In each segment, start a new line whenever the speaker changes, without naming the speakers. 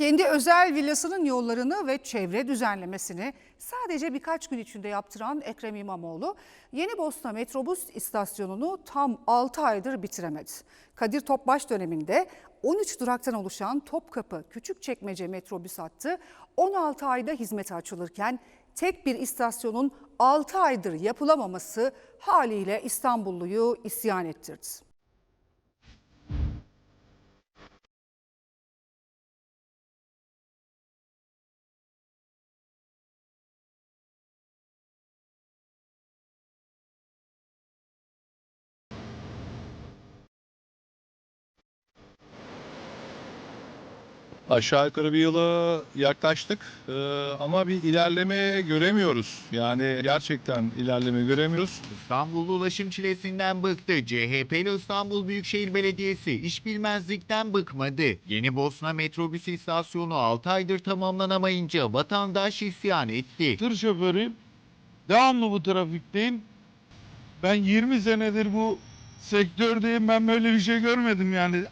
Kendi özel villasının yollarını ve çevre düzenlemesini sadece birkaç gün içinde yaptıran Ekrem İmamoğlu, Yeni Bosna metrobüs istasyonunu tam 6 aydır bitiremedi. Kadir Topbaş döneminde 13 duraktan oluşan Topkapı Küçükçekmece metrobüs hattı 16 ayda hizmete açılırken tek bir istasyonun 6 aydır yapılamaması haliyle İstanbulluyu isyan ettirdi.
Aşağı yukarı bir yıla yaklaştık Ee, ama bir ilerleme göremiyoruz. Yani gerçekten ilerleme göremiyoruz.
İstanbullu ulaşım çilesinden bıktı. CHP'li İstanbul Büyükşehir Belediyesi iş bilmezlikten bıkmadı. Yeni Bosna metrobüs istasyonu 6 aydır tamamlanamayınca vatandaş isyan etti.
tır şoförüyüm. Devamlı bu trafikteyim. Ben 20 senedir bu sektördeyim. Ben böyle bir şey görmedim yani.
26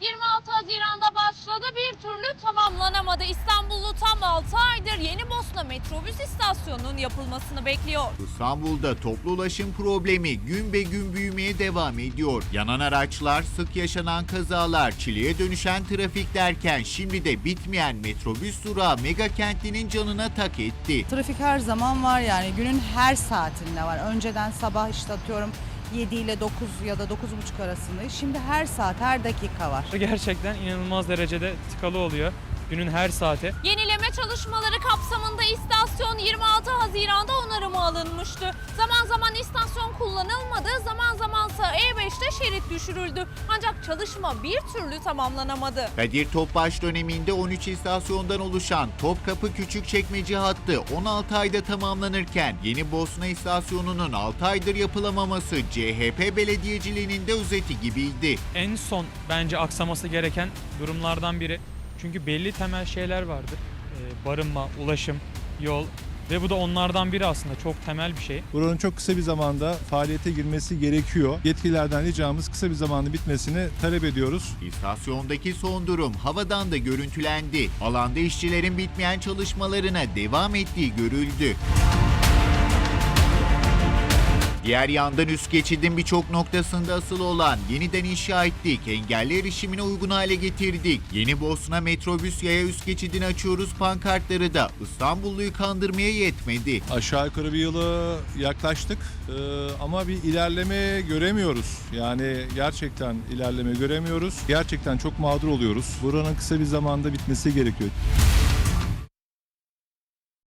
Başladı bir türlü tamamlanamadı. İstanbullu tam 6 aydır Yeni Bosna metrobüs istasyonunun yapılmasını bekliyor.
İstanbul'da toplu ulaşım problemi gün be gün büyümeye devam ediyor. Yanan araçlar, sık yaşanan kazalar, çileye dönüşen trafik derken şimdi de bitmeyen metrobüs durağı mega kentlinin canına tak etti.
Trafik her zaman var yani günün her saatinde var. Önceden sabah işte atıyorum 7 ile 9 ya da 9.30 arasındayız. Şimdi her saat, her dakika var.
Gerçekten inanılmaz derecede tıkalı oluyor günün her saati.
Yenileme çalışmaları kapsamında istasyon 26 Haziran'da onarıma alınmıştı. Zaman zaman istasyon kullanılmadı, zaman zamansa E5'te şerit düşürüldü. Ancak çalışma bir türlü tamamlanamadı.
Kadir Topbaş döneminde 13 istasyondan oluşan Topkapı Küçükçekmece hattı 16 ayda tamamlanırken Yeni Bosna istasyonunun 6 aydır yapılamaması CHP belediyeciliğinin de özeti gibiydi.
En son bence aksaması gereken durumlardan biri. Çünkü belli temel şeyler vardır. Ee, barınma, ulaşım, yol ve bu da onlardan biri aslında çok temel bir şey.
Buranın çok kısa bir zamanda faaliyete girmesi gerekiyor. Yetkililerden ricamız kısa bir zamanda bitmesini talep ediyoruz.
İstasyondaki son durum havadan da görüntülendi. Alanda işçilerin bitmeyen çalışmalarına devam ettiği görüldü. Diğer yandan üst geçidin birçok noktasında asılı olan yeniden inşa ettik, engelli erişimine uygun hale getirdik. Yeni Bosna metrobüs yaya üst geçidini açıyoruz pankartları da İstanbulluyu kandırmaya yetmedi.
Aşağı yukarı bir yıla yaklaştık Ee, ama bir ilerleme göremiyoruz. Yani gerçekten ilerleme göremiyoruz. Gerçekten çok mağdur oluyoruz. Buranın kısa bir zamanda bitmesi gerekiyor.